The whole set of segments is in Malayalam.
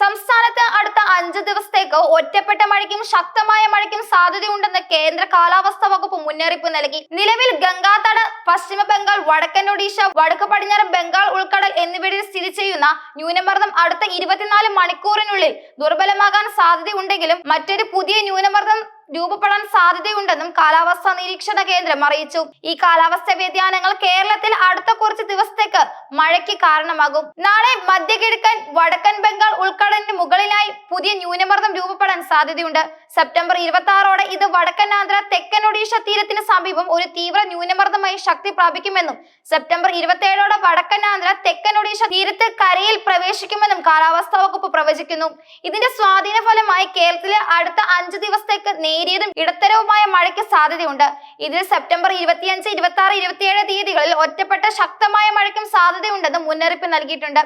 സംസ്ഥാനത്ത് അടുത്ത അഞ്ച് ദിവസത്തേക്ക് ഒറ്റപ്പെട്ട മഴയ്ക്കും ശക്തമായ മഴയ്ക്കും സാധ്യതയുണ്ടെന്ന് കേന്ദ്ര കാലാവസ്ഥാ വകുപ്പ് മുന്നറിയിപ്പ് നൽകി. നിലവിൽ ഗംഗാതട പശ്ചിമ ബംഗാൾ വടക്കൻ ഒഡീഷ വടക്ക് പടിഞ്ഞാറ് ബംഗാൾ ഉൾക്കടൽ എന്നിവയിൽ സ്ഥിതി ചെയ്യുന്ന ന്യൂനമർദ്ദം അടുത്ത ഇരുപത്തിനാല് മണിക്കൂറിനുള്ളിൽ ദുർബലമാകാൻ സാധ്യതയുണ്ടെങ്കിലും മറ്റൊരു പുതിയ ന്യൂനമർദ്ദം രൂപപ്പെടാൻ സാധ്യതയുണ്ടെന്നും കാലാവസ്ഥാ നിരീക്ഷണ കേന്ദ്രം അറിയിച്ചു. ഈ കാലാവസ്ഥ വ്യതിയാനങ്ങൾ കേരളത്തിൽ അടുത്ത കുറച്ച് ദിവസത്തേക്ക് മഴയ്ക്ക് കാരണമാകും. നാളെ മധ്യ കിഴക്കൻ വടക്കൻ ബംഗാൾ ഉൾക്കടലിന് മുകളിലായി പുതിയ ന്യൂനമർദ്ദം രൂപപ്പെടാൻ സാധ്യതയുണ്ട്. സെപ്റ്റംബർ ഇരുപത്തി ആറോടെ ഇത് വടക്കൻ ആന്ധ്ര തെക്കൻ ഒഡീഷ തീരത്തിന് സമീപം ഒരു തീവ്ര ന്യൂനമർദ്ദമായി ശക്തി പ്രാപിക്കുമെന്നും സെപ്റ്റംബർ ഇരുപത്തിയേഴോടെ വടക്കൻ ആന്ധ്ര തെക്കൻ ഒഡീഷ തീരത്ത് കരയിൽ പ്രവേശിക്കുമെന്നും കാലാവസ്ഥാ വകുപ്പ് പ്രവചിക്കുന്നു. ഇതിന്റെ സ്വാധീന ഫലമായി കേരളത്തിലെ അടുത്ത അഞ്ച് ദിവസത്തേക്ക് നേരിയതും ഇടത്തരവുമായ മഴയ്ക്ക് സാധ്യതയുണ്ട്. ഇതിൽ സെപ്റ്റംബർ ഇരുപത്തിയഞ്ച് ഇരുപത്തി ആറ് ഇരുപത്തിയേഴ് തീയതികളിൽ ഒറ്റപ്പെട്ട ശക്തമായ മഴയ്ക്കും സാധ്യതയുണ്ടെന്ന് മുന്നറിയിപ്പ് നൽകിയിട്ടുണ്ട്.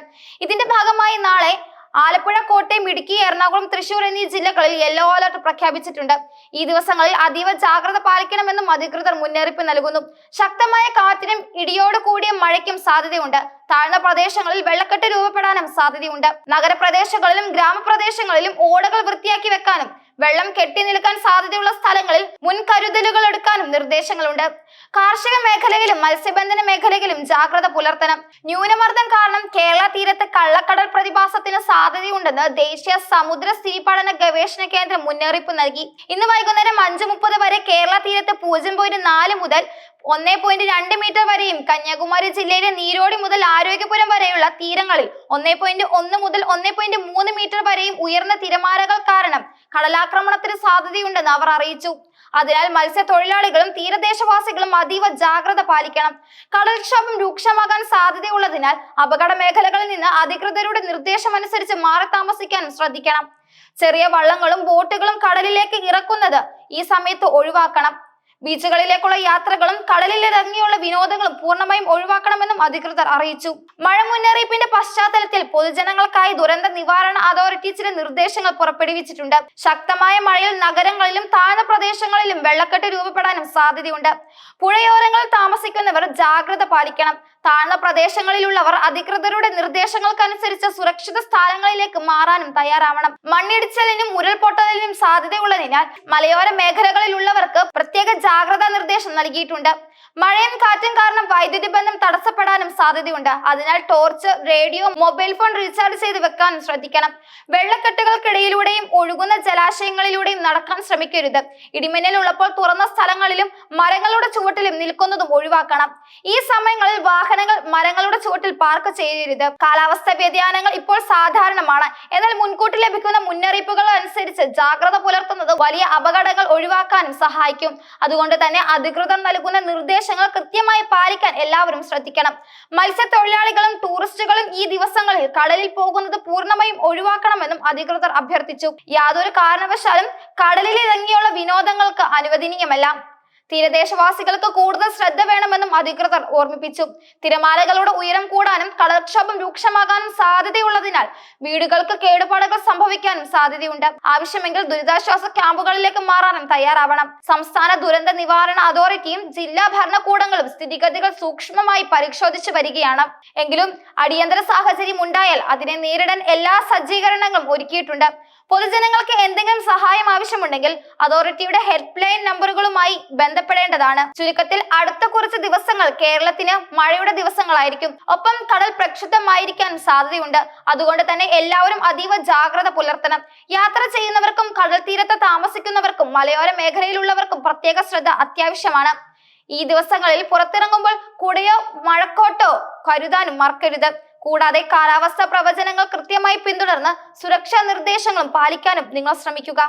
ഇതിന്റെ ഭാഗമായി നാളെ ആലപ്പുഴ കോട്ടയം ഇടുക്കി എറണാകുളം തൃശൂർ എന്നീ ജില്ലകളിൽ യെല്ലോ അലർട്ട് പ്രഖ്യാപിച്ചിട്ടുണ്ട്. ഈ ദിവസങ്ങളിൽ അതീവ ജാഗ്രത പാലിക്കണമെന്നും അധികൃതർ മുന്നറിയിപ്പ് നൽകുന്നു. ശക്തമായ കാറ്റിനും ഇടിയോട് കൂടിയ മഴയ്ക്കും സാധ്യതയുണ്ട്. താഴ്ന്ന പ്രദേശങ്ങളിൽ വെള്ളക്കെട്ട് രൂപപ്പെടാനും സാധ്യതയുണ്ട്. നഗരപ്രദേശങ്ങളിലും ഗ്രാമപ്രദേശങ്ങളിലും ഓടകൾ വൃത്തിയാക്കി വെക്കാനും വെള്ളം കെട്ടി നിൽക്കാൻ സാധ്യതയുള്ള സ്ഥലങ്ങളിൽ മുൻകരുതലുകൾ എടുക്കാനും നിർദ്ദേശങ്ങളുണ്ട്. കാർഷിക മേഖലയിലും മത്സ്യബന്ധന മേഖലയിലും ജാഗ്രത പുലർത്തണം. ന്യൂനമർദ്ദം കാരണം കേരള തീരത്ത് കള്ളക്കടൽ പ്രതിഭാസത്തിന് സാധ്യതയുണ്ടെന്ന് ദേശീയ സമുദ്ര സ്ഥിതി പഠന ഗവേഷണ കേന്ദ്രം മുന്നറിയിപ്പ് നൽകി. ഇന്ന് വൈകുന്നേരം അഞ്ച് മുപ്പത് വരെ കേരള തീരത്ത് പൂജ്യം പോയിന്റ് നാല് മുതൽ ഒന്നേ പോയിന്റ് രണ്ട് മീറ്റർ വരെയും കന്യാകുമാരി ജില്ലയിലെ നീരോടി മുതൽ ആരോഗ്യപുരം വരെയുള്ള തീരങ്ങളിൽ ഒന്നേ പോയിന്റ് ഒന്ന് മുതൽ ഒന്നേ പോയിന്റ് മൂന്ന് മീറ്റർ വരെയും ഉയർന്ന തിരമാലകൾ കാരണം കടലാക്രമണത്തിന് സാധ്യതയുണ്ടെന്ന് അവർ അറിയിച്ചു. അതിനാൽ മത്സ്യത്തൊഴിലാളികളും തീരദേശവാസികളും അതീവ ജാഗ്രത പാലിക്കണം. കടൽക്ഷോഭം രൂക്ഷമാകാൻ സാധ്യതയുള്ളതിനാൽ അപകട മേഖലകളിൽ നിന്ന് അധികൃതരുടെ നിർദ്ദേശമനുസരിച്ച് മാറി താമസിക്കാനും ശ്രദ്ധിക്കണം. ചെറിയ വള്ളങ്ങളും ബോട്ടുകളും കടലിലേക്ക് ഇറക്കുന്നത് ഈ സമയത്ത് ഒഴിവാക്കണം. ബീച്ചുകളിലേക്കുള്ള യാത്രകളും കടലിലിറങ്ങിയുള്ള വിനോദങ്ങളും പൂർണമായും ഒഴിവാക്കണമെന്നും അധികൃതർ അറിയിച്ചു. മഴ മുന്നറിയിപ്പിന്റെ പശ്ചാത്തലത്തിൽ പൊതുജനങ്ങൾക്കായി ദുരന്ത നിവാരണ അതോറിറ്റി ചില നിർദ്ദേശങ്ങൾ പുറപ്പെടുവിച്ചിട്ടുണ്ട്. ശക്തമായ മഴയിൽ നഗരങ്ങളിലും താഴ്ന്ന പ്രദേശങ്ങളിലും വെള്ളക്കെട്ട് രൂപപ്പെടാനും സാധ്യതയുണ്ട്. പുഴയോരങ്ങളിൽ താമസിക്കുന്നവർ ജാഗ്രത പാലിക്കണം. താഴ്ന്ന പ്രദേശങ്ങളിലുള്ളവർ അധികൃതരുടെ നിർദ്ദേശങ്ങൾക്കനുസരിച്ച് സുരക്ഷിത സ്ഥാനങ്ങളിലേക്ക് മാറാനും തയ്യാറാവണം. മണ്ണിടിച്ചിലിനും ഉരുൾപൊട്ടലിനും സാധ്യതയുള്ളതിനാൽ മലയോര മേഖലകളിലുള്ളവർക്ക് പ്രത്യേക ജാഗ്രതാ നിർദ്ദേശം നൽകിയിട്ടുണ്ട്. മഴയും കാറ്റും കാരണം വൈദ്യുതി ബന്ധം തടസ്സപ്പെടാനും സാധ്യതയുണ്ട്. അതിനാൽ torch radio mobile phone recharge ചെയ്ത് വെക്കാനും ശ്രദ്ധിക്കണം. വെള്ളക്കെട്ടുകൾക്കിടയിലൂടെയും ഒഴുകുന്ന ജലാശയങ്ങളിലൂടെയും നടക്കാൻ ശ്രമിക്കരുത്. ഇടിമിന്നൽ ഉള്ളപ്പോൾ തുറന്ന സ്ഥലങ്ങളിലും മരങ്ങളുടെ ചുവട്ടിലും നിൽക്കുന്നതും ഒഴിവാക്കണം. ഈ സമയങ്ങളിൽ വാഹനങ്ങൾ മരങ്ങളുടെ ചുവട്ടിൽ പാർക്ക് ചെയ്യരുത്. കാലാവസ്ഥ വ്യതിയാനങ്ങൾ ഇപ്പോൾ സാധാരണമാണ്. എന്നാൽ മുൻകൂട്ടി ലഭിക്കുന്ന മുന്നറിയിപ്പുകൾ അനുസരിച്ച് ജാഗ്രത പുലർത്തുന്നത് വലിയ അപകടങ്ങൾ ഒഴിവാക്കാനും സഹായിക്കും. അതുകൊണ്ട് തന്നെ അധികൃതർ നൽകുന്ന നിർദ്ദേശങ്ങൾ കൃത്യമായി പാലിക്കാൻ എല്ലാവരും ശ്രദ്ധിക്കണം. മത്സ്യത്തൊഴിലാളികളും ടൂറിസ്റ്റുകളും ഈ ദിവസങ്ങളിൽ കടലിൽ പോകുന്നത് പൂർണമായും ഒഴിവാക്കണമെന്നും അധികൃതർ അഭ്യർത്ഥിച്ചു. യാതൊരു കാരണവശാലും കടലിൽ ഇറങ്ങിയുള്ള വിനോദങ്ങൾക്ക് അനുവദനീയമല്ല. തീരദേശവാസികൾക്ക് കൂടുതൽ ശ്രദ്ധ വേണമെന്നും അധികൃതർ ഓർമ്മിപ്പിച്ചു. തിരമാലകളുടെ ഉയരം കൂടാനും കടൽക്ഷോഭം രൂക്ഷമാകാനും സാധ്യതയുള്ളതിനാൽ വീടുകൾക്ക് കേടുപാടുകൾ സംഭവിക്കാനും സാധ്യതയുണ്ട്. ആവശ്യമെങ്കിൽ ദുരിതാശ്വാസ ക്യാമ്പുകളിലേക്ക് മാറാനും തയ്യാറാവണം. സംസ്ഥാന ദുരന്ത നിവാരണ അതോറിറ്റിയും ജില്ലാ ഭരണകൂടങ്ങളും സ്ഥിതിഗതികൾ സൂക്ഷ്മമായി പരിശോധിച്ചു വരികയാണ്. എങ്കിലും അടിയന്തര സാഹചര്യം ഉണ്ടായാൽ അതിനെ നേരിടാൻ എല്ലാ സജ്ജീകരണങ്ങളും ഒരുക്കിയിട്ടുണ്ട്. പൊതുജനങ്ങൾക്ക് എന്തെങ്കിലും സഹായം ആവശ്യമുണ്ടെങ്കിൽ അതോറിറ്റിയുടെ ഹെൽപ്പ് ലൈൻ നമ്പറുകളുമായി ബന്ധപ്പെടേണ്ടതാണ്. ചുരുക്കത്തിൽ അടുത്ത കുറച്ച് ദിവസങ്ങൾ കേരളത്തിന് മഴയുടെ ദിവസങ്ങളായിരിക്കും. ഒപ്പം കടൽ പ്രക്ഷുബ്ധമായിരിക്കാൻ സാധ്യതയുണ്ട്. അതുകൊണ്ട് തന്നെ എല്ലാവരും അതീവ ജാഗ്രത പുലർത്തണം. യാത്ര ചെയ്യുന്നവർക്കും കടൽ തീരത്ത് താമസിക്കുന്നവർക്കും മലയോര മേഖലയിലുള്ളവർക്കും പ്രത്യേക ശ്രദ്ധ അത്യാവശ്യമാണ്. ഈ ദിവസങ്ങളിൽ പുറത്തിറങ്ങുമ്പോൾ കുടയോ മഴക്കോട്ടോ കരുതാനും മറക്കരുത്. കൂടാതെ കാലാവസ്ഥാ പ്രവചനങ്ങൾ കൃത്യമായി പിന്തുടർന്ന് സുരക്ഷാ നിർദ്ദേശങ്ങളും പാലിക്കാനും നിങ്ങൾ ശ്രമിക്കുക.